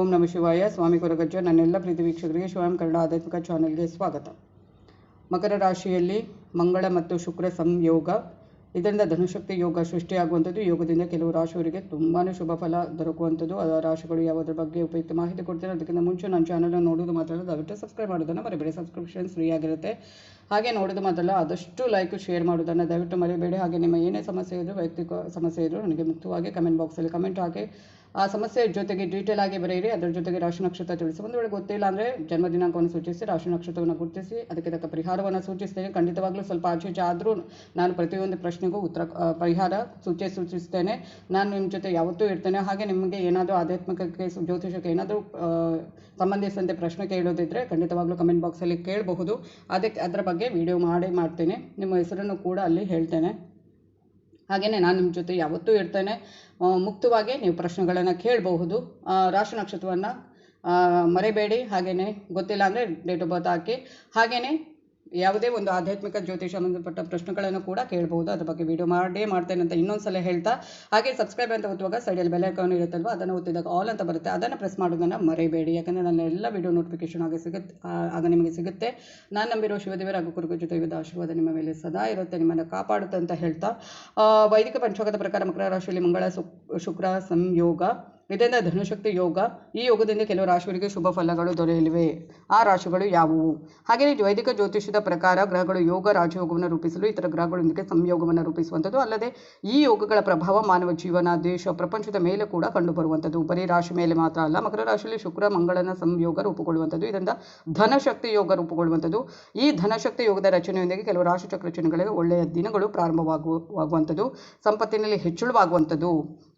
ಓಂ ನಮ ಶಿವಾಯ. ಸ್ವಾಮಿ ಕೊರಗಜ್ಜ. ನನ್ನೆಲ್ಲ ಪ್ರೀತಿ ವೀಕ್ಷಕರಿಗೆ ಶಿವಂ ಕನ್ನಡ ಆಧ್ಯಾತ್ಮಿಕ ಚಾನೆಲ್ಗೆ ಸ್ವಾಗತ. ಮಕರ ರಾಶಿಯಲ್ಲಿ ಮಂಗಳ ಮತ್ತು ಶುಕ್ರ ಸಂಯೋಗ. ಇದರಿಂದ ಧನುಶಕ್ತಿ ಯೋಗ ಸೃಷ್ಟಿಯಾಗುವಂಥದ್ದು. ಯೋಗದಿಂದ ಕೆಲವು ರಾಶಿಯವರಿಗೆ ತುಂಬಾ ಶುಭ ಫಲ ದೊರಕುವಂಥದ್ದು. ಆ ರಾಶಿಗಳು ಯಾವುದರ ಬಗ್ಗೆ ಉಪಯುಕ್ತ ಮಾಹಿತಿ ಕೊಡ್ತೀನಿ ಅದಕ್ಕಿಂತ ಮುಂಚೆ ನನ್ನ ಚಾನಲ್ ನೋಡೋದು ಮಾತ್ರ ದಯವಿಟ್ಟು ಸಬ್ಸ್ಕ್ರೈಬ್ ಮಾಡೋದನ್ನು ಮರಿಬೇಡಿ. ಸಬ್ಸ್ಕ್ರಿಪ್ಷನ್ ಫ್ರೀ ಆಗಿರುತ್ತೆ. ಹಾಗೆ ನೋಡೋದು ಮಾತ್ರ ಆದಷ್ಟು ಲೈಕ್ ಶೇರ್ ಮಾಡೋದನ್ನು ದಯವಿಟ್ಟು ಮರಿಬೇಡಿ. ಹಾಗೆ ನಿಮ್ಮ ಏನೇ ಸಮಸ್ಯೆ ಇದ್ದರೂ ವೈಯಕ್ತಿಕ ಸಮಸ್ಯೆ ಇದ್ದರೂ ನನಗೆ ಮುಕ್ತವಾಗಿ ಕಮೆಂಟ್ ಬಾಕ್ಸಲ್ಲಿ ಕಮೆಂಟ್ ಹಾಕಿ. ಆ ಸಮಸ್ಯೆ ಜೊತೆಗೆ ಡೀಟೇಲ್ ಆಗಿ ಬರೆಯಿರಿ, ಅದರ ಜೊತೆಗೆ ರಾಶಿ ನಕ್ಷತ್ರ ತಿಳಿಸಿ. ಒಂದು ವೇಳೆ ಗೊತ್ತಿಲ್ಲ ಅಂದರೆ ಜನ್ಮ ದಿನಾಂಕವನ್ನು ಸೂಚಿಸಿ, ರಾಶಿ ನಕ್ಷತ್ರವನ್ನು ಗುರುತಿಸಿ, ಅದಕ್ಕೆ ತಕ್ಕ ಪರಿಹಾರವನ್ನು ಸೂಚಿಸ್ತೇನೆ. ಖಂಡಿತವಾಗ್ಲೂ ಸ್ವಲ್ಪ ಆಚೆ ಆದರೂ ನಾನು ಪ್ರತಿಯೊಂದು ಪ್ರಶ್ನೆಗೂ ಉತ್ತರ ಪರಿಹಾರ ಸೂಚಿ, ಸೂಚಿಸ್ತೇನೆ. ನಾನು ನಿಮ್ಮ ಜೊತೆ ಯಾವತ್ತೂ ಇರ್ತೇನೆ. ಹಾಗೆ ನಿಮಗೆ ಏನಾದರೂ ಆಧ್ಯಾತ್ಮಿಕಕ್ಕೆ ಜ್ಯೋತಿಷಕ್ಕೆ ಏನಾದರೂ ಸಂಬಂಧಿಸಿದಂತೆ ಪ್ರಶ್ನೆ ಕೇಳೋದಿದ್ದರೆ ಖಂಡಿತವಾಗ್ಲೂ ಕಮೆಂಟ್ ಬಾಕ್ಸಲ್ಲಿ ಕೇಳಬಹುದು. ಅದಕ್ಕೆ, ಅದರ ಬಗ್ಗೆ ವಿಡಿಯೋ ಮಾಡಿ ಮಾಡ್ತೇನೆ. ನಿಮ್ಮ ಹೆಸರನ್ನು ಕೂಡ ಅಲ್ಲಿ ಹೇಳ್ತೇನೆ. ಹಾಗೆಯೇ ನಾನು ನಿಮ್ಮ ಜೊತೆ ಯಾವತ್ತೂ ಇರ್ತೇನೆ. ಮುಕ್ತವಾಗಿ ನೀವು ಪ್ರಶ್ನೆಗಳನ್ನು ಕೇಳಬಹುದು. ರಾಶಿ ನಕ್ಷತ್ರವನ್ನು ಮರಿಬೇಡಿ. ಹಾಗೆಯೇ ಗೊತ್ತಿಲ್ಲ ಅಂದರೆ ಡೇಟ್ ಆಫ್ ಬರ್ತ್ ಹಾಕಿ. ಹಾಗೆಯೇ ಯಾವುದೇ ಒಂದು ಆಧ್ಯಾತ್ಮಿಕ, ಜ್ಯೋತಿಷ ಸಂಬಂಧಪಟ್ಟ ಪ್ರಶ್ನೆಗಳನ್ನು ಕೂಡ ಕೇಳಬಹುದು ಅದ್ರ ಬಗ್ಗೆ ವಿಡಿಯೋ ಮಾಡೇ ಮಾಡ್ತೇನೆ ಅಂತ ಇನ್ನೊಂದು ಸಲ ಹೇಳ್ತಾ. ಹಾಗೆ ಸಬ್ಸ್ಕ್ರೈಬ್ ಅಂತ ಒತ್ತುವಾಗ ಸೈಡಲ್ಲಿ ಬೆಲ್ ಐಕಾನ್ ಇರುತ್ತಲ್ವ, ಅದನ್ನು ಒತ್ತಿದಾಗ ಆಲ್ ಅಂತ ಬರುತ್ತೆ. ಅದನ್ನು ಪ್ರೆಸ್ ಮಾಡೋದನ್ನು ಮರೆಯಬೇಡಿ ಯಾಕಂದರೆ ನನ್ನ ಎಲ್ಲ ವಿಡಿಯೋ ನೋಟಿಫಿಕೇಶನ್ ಆಗಿ ಸಿಗುತ್ತೆ ಆಗ ನಿಮಗೆ ಸಿಗುತ್ತೆ. ನಾನು ನಂಬಿರೋ ಶಿವದೇವರ ಹಾಗೂ ಕುರುಗ ಜೊತೆ ವಿವಿಧ ಆಶೀರ್ವಾದ ನಿಮ್ಮ ಮೇಲೆ ಸದಾ ಇರುತ್ತೆ, ನಿಮ್ಮನ್ನು ಕಾಪಾಡುತ್ತೆ ಅಂತ ಹೇಳ್ತಾ. ವೈದಿಕ ಪಂಚಾಂಗದ ಪ್ರಕಾರ ಮಕರ ರಾಶಿಯಲ್ಲಿ ಮಂಗಳ ಶುಕ್ರ ಸಂಯೋಗ. ಇದರಿಂದ ಧನುಶಕ್ತಿ ಯೋಗ, ಈ ಯೋಗದಿಂದ ಕೆಲವು ರಾಶಿಗಳಿಗೆ ಶುಭ ಫಲಗಳು ದೊರೆಯಲಿವೆ. ಆ ರಾಶಿಗಳು ಯಾವುವು? ಹಾಗೆಯೇ ವೈದಿಕ ಜ್ಯೋತಿಷ್ಯದ ಪ್ರಕಾರ ಗ್ರಹಗಳು ಯೋಗ, ರಾಜಯೋಗವನ್ನು ರೂಪಿಸಲು ಇತರ ಗ್ರಹಗಳೊಂದಿಗೆ ಸಂಯೋಗವನ್ನು ರೂಪಿಸುವಂಥದ್ದು. ಅಲ್ಲದೆ ಈ ಯೋಗಗಳ ಪ್ರಭಾವ ಮಾನವ ಜೀವನ, ದೇಶ, ಪ್ರಪಂಚದ ಮೇಲೆ ಕೂಡ ಕಂಡುಬರುವಂಥದ್ದು. ಬರೀ ರಾಶಿ ಮೇಲೆ ಮಾತ್ರ ಅಲ್ಲ, ಮಕರ ರಾಶಿಯಲ್ಲಿ ಶುಕ್ರ, ಮಂಗಳನ ಸಂಯೋಗ ರೂಪುಗೊಳ್ಳುವಂಥದ್ದು. ಇದರಿಂದ ಧನಶಕ್ತಿ ಯೋಗ ರೂಪುಗೊಳ್ಳುವಂಥದ್ದು. ಈ ಧನಶಕ್ತಿ ಯೋಗದ ರಚನೆಯೊಂದಿಗೆ ಕೆಲವು ರಾಶಿ ಚಕ್ರ ರಚನೆಗಳಿಗೆ ಒಳ್ಳೆಯ ದಿನಗಳು ಪ್ರಾರಂಭವಾಗುವಂಥದ್ದು ಸಂಪತ್ತಿನಲ್ಲಿ ಹೆಚ್ಚಳವಾಗುವಂಥದ್ದು.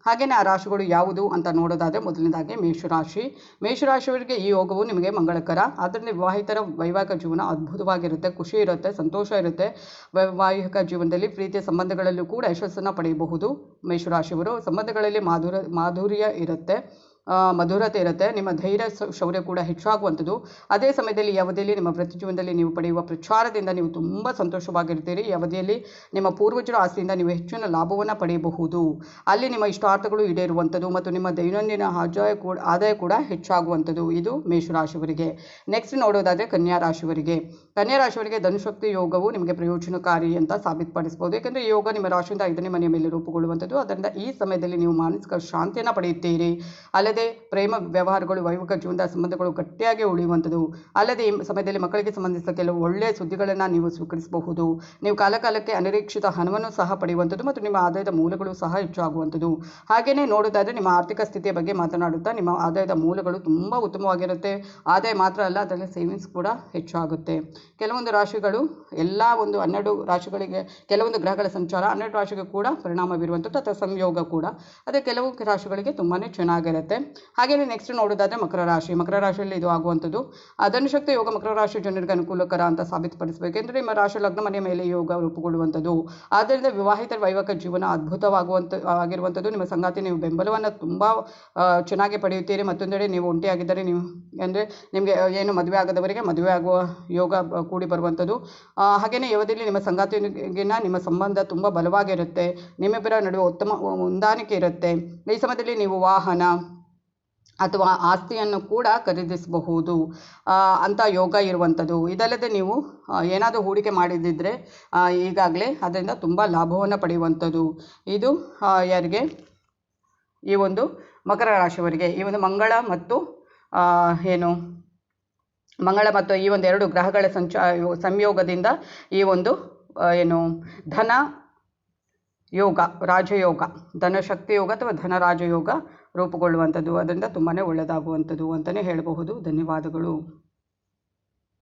ಹಾಗೆಯೇ ಆ ರಾಶಿಗಳು ಯಾವುದು ಅಂತ ನೋಡೋದಾದರೆ ಮೊದಲನೇದಾಗಿ ಮೇಷರಾಶಿ. ಮೇಷರಾಶಿಯವರಿಗೆ ಈ ಯೋಗವು ನಿಮಗೆ ಮಂಗಳಕರ ಆದ್ದರಿಂದ ವಿವಾಹಿತರ ವೈವಾಹಿಕ ಜೀವನ ಅದ್ಭುತವಾಗಿರುತ್ತೆ, ಖುಷಿ ಇರುತ್ತೆ, ಸಂತೋಷ ಇರುತ್ತೆ. ವೈವಾಹಿಕ ಜೀವನದಲ್ಲಿ ಪ್ರೀತಿಯ ಸಂಬಂಧಗಳಲ್ಲೂ ಕೂಡ ಯಶಸ್ಸನ್ನು ಪಡೆಯಬಹುದು. ಮೇಷರಾಶಿಯವರು ಸಂಬಂಧಗಳಲ್ಲಿ ಮಾಧುರ ಮಾಧುರ್ಯ ಇರುತ್ತೆ. ಮಧುರತೆ ಇರುತ್ತೆ. ನಿಮ್ಮ ಧೈರ್ಯ ಶೌರ್ಯ ಕೂಡ ಹೆಚ್ಚಾಗುವಂಥದ್ದು. ಅದೇ ಸಮಯದಲ್ಲಿ ಯಾವುದೇ ನಿಮ್ಮ ವೃತ್ತಿ ಜೀವನದಲ್ಲಿ ನೀವು ಪಡೆಯುವ ಪ್ರಚಾರದಿಂದ ನೀವು ತುಂಬ ಸಂತೋಷವಾಗಿರ್ತೀರಿ. ಈ ಅವಧಿಯಲ್ಲಿ ನಿಮ್ಮ ಪೂರ್ವಜರ ಆಸ್ತಿಯಿಂದ ನೀವು ಹೆಚ್ಚಿನ ಲಾಭವನ್ನು ಪಡೆಯಬಹುದು. ಅಲ್ಲಿ ನಿಮ್ಮ ಇಷ್ಟಾರ್ಥಗಳು ಈಡೇರುವಂಥದ್ದು ಮತ್ತು ನಿಮ್ಮ ದೈನಂದಿನ ಆದಾಯ ಕೂಡ ಆದಾಯ ಕೂಡ ಹೆಚ್ಚಾಗುವಂಥದ್ದು. ಇದು ಮೇಷರಾಶಿಯವರಿಗೆ. ನೆಕ್ಸ್ಟ್ ನೋಡೋದಾದರೆ ಕನ್ಯಾ ರಾಶಿಯವರಿಗೆ ಕನ್ಯಾ ರಾಶಿಯವರಿಗೆ ಧನುಶಕ್ತಿ ಯೋಗವು ನಿಮಗೆ ಪ್ರಯೋಜನಕಾರಿ ಅಂತ ಸಾಬೀತುಪಡಿಸಬಹುದು. ಏಕೆಂದರೆ ಯೋಗ ನಿಮ್ಮ ರಾಶಿಯಿಂದ ಐದನೇ ಮನೆಯ ಮೇಲೆ ರೂಪುಗೊಳ್ಳುವಂಥದ್ದು. ಅದರಿಂದ ಈ ಸಮಯದಲ್ಲಿ ನೀವು ಮಾನಸಿಕ ಶಾಂತಿಯನ್ನು ಪಡೆಯುತ್ತೀರಿ. ಅಲ್ಲದೆ ಪ್ರೇಮ, ವ್ಯವಹಾರಗಳು ವೈವಾಹಿಕ ಜೀವನದ ಸಂಬಂಧಗಳು ಗಟ್ಟಿಯಾಗಿ ಉಳಿಯುವಂಥದ್ದು. ಅಲ್ಲದೆ ಈ ಸಮಯದಲ್ಲಿ ಮಕ್ಕಳಿಗೆ ಸಂಬಂಧಿಸಿದ ಕೆಲವು ಒಳ್ಳೆಯ ಸುದ್ದಿಗಳನ್ನು ನೀವು ಸ್ವೀಕರಿಸಬಹುದು. ನೀವು ಕಾಲಕಾಲಕ್ಕೆ ಅನಿರೀಕ್ಷಿತ ಹಣವನ್ನು ಸಹ ಪಡೆಯುವಂಥದ್ದು ಮತ್ತು ನಿಮ್ಮ ಆದಾಯದ ಮೂಲಗಳು ಸಹ ಹೆಚ್ಚಾಗುವಂಥದ್ದು ಹಾಗೆಯೇ ನೋಡೋದಾದರೆ ನಿಮ್ಮ ಆರ್ಥಿಕ ಸ್ಥಿತಿಯ ಬಗ್ಗೆ ಮಾತನಾಡುತ್ತಾ ನಿಮ್ಮ ಆದಾಯದ ಮೂಲಗಳು ತುಂಬ ಉತ್ತಮವಾಗಿರುತ್ತೆ. ಆದಾಯ ಮಾತ್ರ ಅಲ್ಲ, ಅದರಲ್ಲಿ ಸೇವಿಂಗ್ಸ್ ಕೂಡ ಹೆಚ್ಚಾಗುತ್ತೆ ಕೆಲವೊಂದು ರಾಶಿಗಳು ಎಲ್ಲ ಒಂದು ಹನ್ನೆರಡು ರಾಶಿಗಳಿಗೆ, ಕೆಲವೊಂದು ಗ್ರಹಗಳ ಸಂಚಾರ ಹನ್ನೆರಡು ರಾಶಿಗೆ ಕೂಡ ಪರಿಣಾಮ ಬೀರುವಂಥದ್ದು, ಅಥವಾ ಸಂಯೋಗ ಕೂಡ. ಅದೇ ಕೆಲವು ರಾಶಿಗಳಿಗೆ ತುಂಬಾ ಚೆನ್ನಾಗಿರುತ್ತೆ. ಹಾಗೆಯೇ ನೆಕ್ಸ್ಟ್ ನೋಡೋದಾದರೆ ಮಕರ ರಾಶಿ. ಮಕರ ರಾಶಿಯಲ್ಲಿ ಇದು ಆಗುವಂಥದ್ದು. ಅದನ್ನು ಶಕ್ತಿ ಯೋಗ ಮಕರ ರಾಶಿ ಜನರಿಗೆ ಅನುಕೂಲಕರ ಅಂತ ಸಾಬೀತುಪಡಿಸಬೇಕೆಂದರೆ ನಿಮ್ಮ ರಾಶಿ ಲಗ್ನ ಮನೆಯ ಮೇಲೆ ಯೋಗ ರೂಪುಗೊಳ್ಳುವಂಥದ್ದು. ಆದ್ದರಿಂದ ವಿವಾಹಿತರ ವೈವಾಹಿಕ ಜೀವನ ಅದ್ಭುತವಾಗುವಂಥ, ಆಗಿರುವಂಥದ್ದು. ನಿಮ್ಮ ಸಂಗಾತಿ ನೀವು ಬೆಂಬಲವನ್ನು ತುಂಬ ಚೆನ್ನಾಗಿ ಪಡೆಯುತ್ತೀರಿ. ಮತ್ತೊಂದೆಡೆ ನೀವು ಒಂಟಿಯಾಗಿದ್ದರೆ ನೀವು, ಅಂದರೆ ನಿಮಗೆ, ಏನು ಮದುವೆ ಆಗದವರಿಗೆ ಮದುವೆ ಆಗುವ ಯೋಗ ಕೂಡಿ ಬರುವಂಥದ್ದು. ಹಾಗೆಯೇ ಯುವದಲ್ಲಿ ನಿಮ್ಮ ಸಂಗಾತಿಗಿನ ನಿಮ್ಮ ಸಂಬಂಧ ತುಂಬ ಬಲವಾಗಿರುತ್ತೆ. ನಿಮ್ಮಿಬ್ಬರ ನಡುವೆ ಉತ್ತಮ, ಹೊಂದಾಣಿಕೆ ಇರುತ್ತೆ. ಈ ಸಮಯದಲ್ಲಿ ನೀವು ವಾಹನ ಅಥವಾ ಆಸ್ತಿಯನ್ನು ಕೂಡ ಖರೀದಿಸಬಹುದು. ಅಂತ ಯೋಗ ಇರುವಂಥದ್ದು. ಇದಲ್ಲದೆ ನೀವು ಏನಾದರೂ ಹೂಡಿಕೆ ಮಾಡಿದ್ದಿದ್ರೆ ಈಗಾಗಲೇ ಅದರಿಂದ ತುಂಬ ಲಾಭವನ್ನು ಪಡೆಯುವಂಥದ್ದು. ಇದು ಯಾರಿಗೆ? ಈ ಒಂದು ಮಕರ ರಾಶಿಯವರಿಗೆ. ಈ ಒಂದು ಮಂಗಳ ಮತ್ತು ಏನು? ಮಂಗಳ ಮತ್ತು ಈ ಒಂದು ಎರಡು ಗ್ರಹಗಳ ಸಂಚ, ಸಂಯೋಗದಿಂದ ಈ ಒಂದು ಏನು? ಧನ ಯೋಗ, ರಾಜಯೋಗ. ಧನಶಕ್ತಿ ಯೋಗ ಅಥವಾ ಧನ ರಾಜಯೋಗ ರೂಪುಗೊಳ್ಳುವಂಥದ್ದು ಅದರಿಂದ ತುಂಬಾ ಒಳ್ಳೆಯದಾಗುವಂಥದ್ದು ಅಂತಲೇ ಹೇಳಬಹುದು. ಧನ್ಯವಾದಗಳು.